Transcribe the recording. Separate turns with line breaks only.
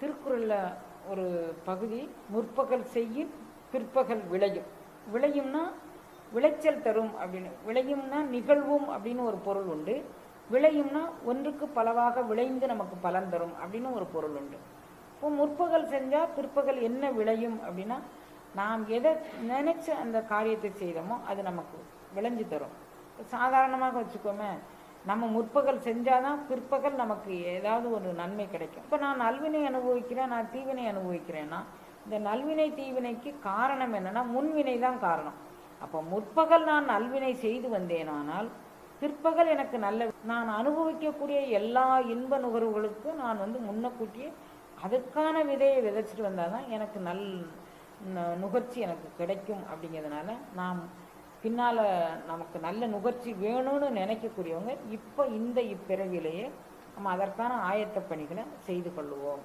திருக்குறளில் ஒரு பகுதி முற்பகல் செய்யும் பிற்பகல் விளையும். விளையும்னா விளைச்சல் தரும் அப்படின்னு. விளையும்னா நிகழ்வும் அப்படின்னு ஒரு பொருள் உண்டு. விளையும்னா ஒன்றுக்கு பலவாக விளைந்து நமக்கு பலன் தரும் அப்படின்னு ஒரு பொருள் உண்டு. இப்போ முற்பகல் செஞ்சால் பிற்பகல் என்ன விளையும் அப்படின்னா நாம் எதை நினைச்சு அந்த காரியத்தை செய்தோமோ அது நமக்கு விளைஞ்சு தரும். சாதாரணமாக வச்சுக்கோமே நம்ம முற்பகல் செஞ்சாதான் பிற்பகல் நமக்கு ஏதாவது ஒரு நன்மை கிடைக்கும். இப்போ நான் நல்வினை அனுபவிக்கிறேன் நான் தீவினை அனுபவிக்கிறேன்னா இந்த நல்வினை தீவினைக்கு காரணம் என்னன்னா முன்வினை தான் காரணம். அப்போ முற்பகல் நான் நல்வினை செய்து வந்தேனானால் பிற்பகல் எனக்கு நல்ல நான் அனுபவிக்கக்கூடிய எல்லா இன்ப நுகர்வுகளுக்கும் நான் வந்து முன்னக்கூட்டியே அதுக்கான விதையை விதைச்சிட்டு வந்தால் தான் எனக்கு நல் ந- நுகர்ச்சி எனக்கு கிடைக்கும் அப்படிங்கிறதுனால நாம் பின்னால் நமக்கு நல்ல நுகர்ச்சி வேணும்னு நினைக்கக்கூடியவங்க இப்போ இந்த இப்பிறவிலேயே நம்ம அதற்கான ஆயத்த பணிகளை செய்து கொள்ளுவோம்.